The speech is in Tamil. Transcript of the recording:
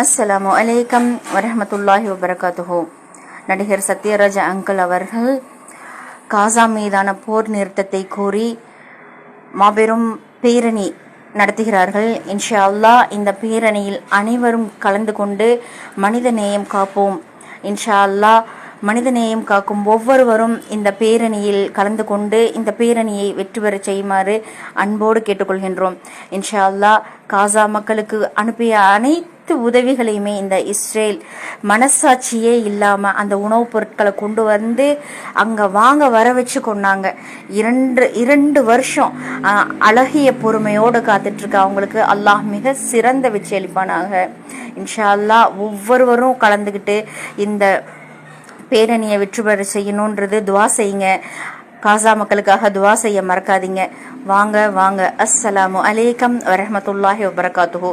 அஸ்ஸலாமு அலைக்கம் வரமத்துல்லாஹி வபரகாத்துஹோ நடிகர் சத்யராஜ் அங்கிள் அவர்கள் காசா மீதான போர் நிறுத்தத்தை கோரி மாபெரும் பேரணி நடத்துகிறார்கள். இன்ஷா அல்லாஹ் இந்த பேரணியில் அனைவரும் கலந்து கொண்டு மனித நேயம் காப்போம். இன்ஷா அல்லாஹ் மனித நேயம் காக்கும் ஒவ்வொருவரும் இந்த பேரணியில் கலந்து கொண்டு இந்த பேரணியை வெற்றி பெறச் செய்யுமாறு அன்போடு கேட்டுக்கொள்கின்றோம். இன்ஷா அல்லாஹ் காசா மக்களுக்கு அனுப்பிய அனைத்து அனைத்து உதவிகளையுமே இந்த இஸ்ரேல் மனசாட்சியே இல்லாமல் அந்த உணவுப் பொருட்களை கொண்டு வந்து அங்கே வாங்க வர வச்சு கொண்டாங்க. இரண்டு இரண்டு வருஷம் அழகிய பொறுமையோடு காத்துட்ருக்க அவங்களுக்கு அல்லாஹ் மிக சிறந்த வெற்றி இன்ஷா அல்லாஹ் ஒவ்வொருவரும் கலந்துக்கிட்டு இந்த பேரணியை வெற்றி பெற செய்யணுன்றது துவா செய்யுங்க. காசா மக்களுக்காக துவா செய்ய மறக்காதீங்க. வாங்க வாங்க. அஸ்ஸலாமு அலைக்கம் வரமத்துல்லாஹி வபரகாத்துஹு.